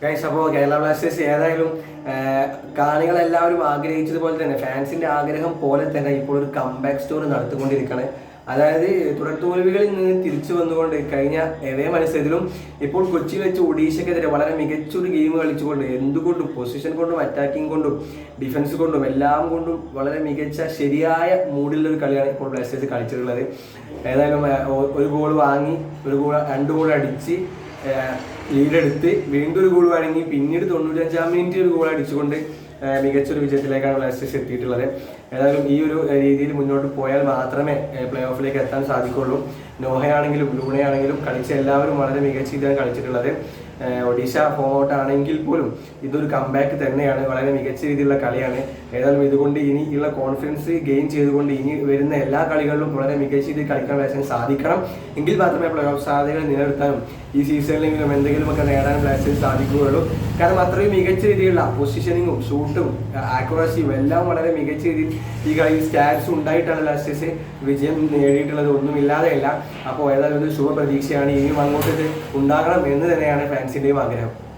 Guys അപ്പോൾ Kerala Blasters ഏതായാലും കാണികളെല്ലാവരും ആഗ്രഹിച്ചതുപോലെ തന്നെ ഫാൻസിന്റെ ആഗ്രഹം പോലെ തന്നെ ഇപ്പോൾ ഒരു കംബാക്ക് സ്റ്റോറി നടത്തിക്കൊണ്ടിരിക്കുകയാണ് അതായത് തുടർത്തോൽവികളിൽ നിന്ന് തിരിച്ചു വന്നുകൊണ്ട് കഴിഞ്ഞ എവേ മത്സരത്തിലും ഇപ്പോൾ കൊച്ചി വെച്ച് ഒഡീഷക്കെതിരെ വളരെ മികച്ചൊരു ഗെയിം കളിച്ചുകൊണ്ട് എന്തുകൊണ്ടും പൊസിഷൻ കൊണ്ടും അറ്റാക്കിംഗ് കൊണ്ടും ഡിഫൻസ് കൊണ്ടും എല്ലാം കൊണ്ടും വളരെ മികച്ച ശരിയായ മൂഡിലുള്ള ഒരു കളിയാണ് ഇപ്പോൾ ബ്ലാസ്റ്റേഴ്സ് കളിച്ചിട്ടുള്ളത്. ഏതായാലും ഒരു ഗോൾ വാങ്ങി ഒരു ഗോൾ രണ്ട് ഗോൾ അടിച്ച് ലീഡ് എടുത്ത് വീണ്ടും ഒരു ഗോൾ വഴങ്ങി പിന്നീട് തൊണ്ണൂറ്റഞ്ചാം മിനിറ്റ് ഒരു ഗോൾ അടിച്ചുകൊണ്ട് മികച്ചൊരു വിജയത്തിലേക്കാണ് ബ്ലാസ്റ്റേഴ്സ് എത്തിയിട്ടുള്ളത്. ഏതായാലും ഈ ഒരു രീതിയിൽ മുന്നോട്ട് പോയാൽ മാത്രമേ പ്ലേ ഓഫിലേക്ക് എത്താൻ സാധിക്കുള്ളൂ നോഹയാണെങ്കിലും ലൂണയാണെങ്കിലും കളിച്ച എല്ലാവരും വളരെ മികച്ച രീതിയിലാണ് കളിച്ചിട്ടുള്ളത്. ഒഡീഷ ഫോം ഔട്ട് ആണെങ്കിൽ പോലും ഇതൊരു കംബാക്ക് തന്നെയാണ്. വളരെ മികച്ച രീതിയിലുള്ള കളിയാണ്. ഏതായാലും ഇതുകൊണ്ട് ഇനി ഉള്ള കോൺഫിഡൻസ് ഗെയിൻ ചെയ്തുകൊണ്ട് ഇനി വരുന്ന എല്ലാ കളികളിലും വളരെ മികച്ച രീതിയിൽ കളിക്കാൻ ബ്ലാസ്റ്റേഴ്സ് സാധിക്കണം. എങ്കിൽ മാത്രമേ പ്ലേ ഓഫ് സാധ്യതകൾ നിലനിർത്താനും ഈ സീസണിലെങ്കിലും എന്തെങ്കിലുമൊക്കെ നേടാൻ ബ്ലാസ്റ്റേഴ്സ് സാധിക്കുകയുള്ളൂ. കാരണം അത്രയും മികച്ച രീതിയിലുള്ള പൊസിഷനിങ്ങും ഷൂട്ടും ആക്യുറസിയും എല്ലാം വളരെ മികച്ച രീതിയിൽ ഈ കളിയിൽ സ്റ്റാറ്റ്സ് ഉണ്ടായിട്ടാണ് ബ്ലാസ്റ്റേഴ്സ് വിജയം നേടിയിട്ടുള്ളത്. ഒന്നുമില്ലാതെയല്ല. അപ്പോൾ ഏതായാലും ഒരു ശുഭ പ്രതീക്ഷയാണ് ഇനിയും അങ്ങോട്ട് ഉണ്ടാകണം എന്ന് തന്നെയാണ് ഫാൻസിന്റെയും ആഗ്രഹം.